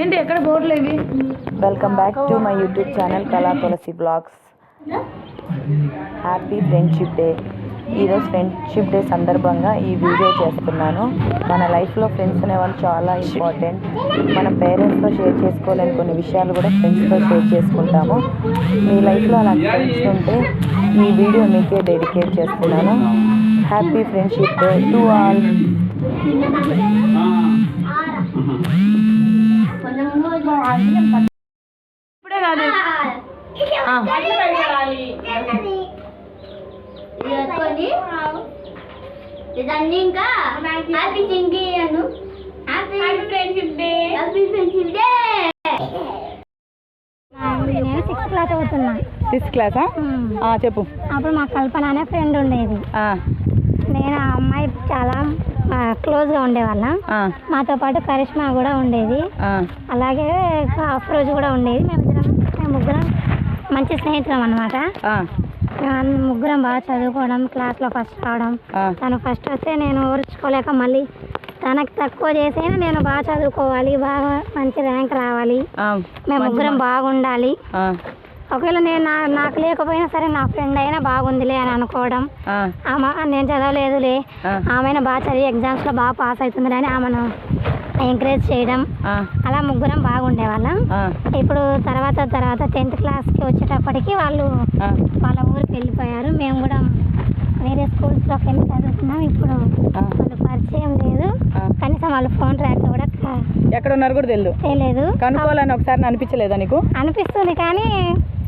ఏంటి ఎక్కడ బోర్డులు ఇవి? Welcome back to my YouTube channel Kala Tulasi blogs happy friendship day ఈరోజు ఫ్రెండ్షిప్ డే సందర్భంగా ఈ వీడియో చేస్తున్నాను. మన లైఫ్లో ఫ్రెండ్స్ అనేవాళ్ళు చాలా ఇంపార్టెంట్ మన పేరెంట్స్తో షేర్ చేసుకోలేని కొన్ని విషయాలు కూడా ఫ్రెండ్స్తో షేర్ చేసుకుంటాము. మీ లైఫ్లో అలా ఫ్రెండ్స్ ఉంటే ఈ వీడియో మీకే డెడికేట్ చేస్తున్నాను. Happy friendship day to all ఇప్పుడే కాదు ఇదన్నీ ఇంకా. Happy Chinki Anu. Happy friendship day happy friendship day నేను సిక్స్త్ క్లాస్ చదువుతున్నా. సిక్స్త్ క్లాసా ఆ, చెప్పు. అప్పుడు మా కల్పన అనే ఫ్రెండ్ ఉండేది. ఆ, నేను నేను ఆ అమ్మాయి చాలా క్లోజ్గా ఉండేవాళ్ళం. మాతో పాటు కరిష్మా కూడా ఉండేది. అలాగే అఫ్రోజ్ కూడా ఉండేది. మేమిద్దరం మేము ముగ్గురం మంచి స్నేహితులం అనమాట ముగ్గురం బాగా చదువుకోవడం క్లాస్లో ఫస్ట్ రావడం. తను ఫస్ట్ వస్తే నేను ఓర్చుకోలేక మళ్ళీ తనకు తక్కువ చేసైనా నేను బాగా చదువుకోవాలి బాగా మంచి ర్యాంక్ రావాలి. మేము ముగ్గురం బాగుండాలి. ఒకవేళ నేను నా నాకు లేకపోయినా సరే నా ఫ్రెండ్ అయినా బాగుందిలే అని అనుకోవడం. ఆమె నేను చదవలేదులే. ఆ, ఆమెను బాగా చదివి ఎగ్జామ్స్లో బాగా పాస్ అవుతుందని అని ఆమెను ఎంకరేజ్ చేయడం. అలా ముగ్గురం బాగుండేవాళ్ళం. ఆ, ఇప్పుడు తర్వాత తర్వాత టెన్త్ క్లాస్కి వచ్చేటప్పటికి వాళ్ళు వాళ్ళ ఊరికి వెళ్ళిపోయారు. మేము కూడా వేరే స్కూల్స్లోకి వెళ్ళి చదువుతున్నాం. ఇప్పుడు. వాళ్ళు పరిచయం లేదు. కనీసం వాళ్ళ ఫోన్ ట్రాక్ కూడా క- ఎక్కడ ఉన్నారు కూడా తెలియదు తెలియదు కనుక్కోవాలని ఒకసారి అనిపించలేదా నీకు? అనిపిస్తుంది కానీ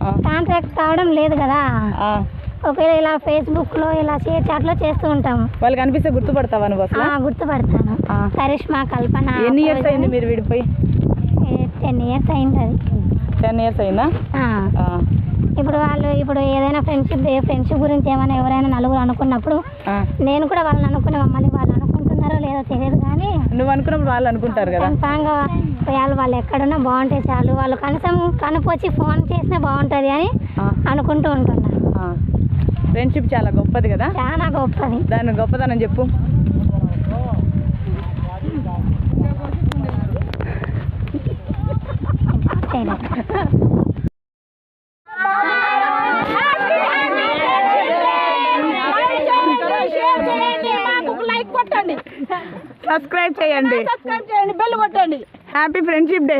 ఆ, కాంటాక్ట్ కావడం లేదు కదా. ఒకవేళ ఇలా ఫేస్బుక్లో ఇలా షేర్ చాట్లో చేస్తూ ఉంటాము. వాళ్ళకి అనిపిస్తే గుర్తుపడతావా నువ్వు అసలు? గుర్తుపడతాను. కరిష్మా కల్పన ఎన్ని ఇయర్స్ అయింది మీరు విడిపోయి? టెన్ ఇయర్స్ అయింది అది. టెన్ ఇయర్స్ అయిందా? ఇప్పుడు వాళ్ళు ఇప్పుడు ఏదైనా ఫ్రెండ్షిప్ ఫ్రెండ్షిప్ గురించి ఏమైనా ఎవరైనా నలుగురు అనుకున్నప్పుడు. నేను కూడా వాళ్ళని అనుకునే మమ్మల్ని వాళ్ళు అనుకుంటున్నారో లేదో తెలియదు కానీ నువ్వు అనుకున్నప్పుడు వాళ్ళు అనుకుంటారు కదా? కన్ఫామ్గా వాళ్ళు వాళ్ళు ఎక్కడున్నా బాగుంటే చాలు. వాళ్ళు కనీసం కనుకొచ్చి ఫోన్ చేసినా బాగుంటుంది అని అనుకుంటూ ఉంటున్నారు. ఆ. ఫ్రెండ్షిప్ చాలా గొప్పది కదా? చాలా గొప్పది. దాని గొప్పదనం చెప్పు. సబ్స్క్రైబ్ చేయండి. Happy friendship day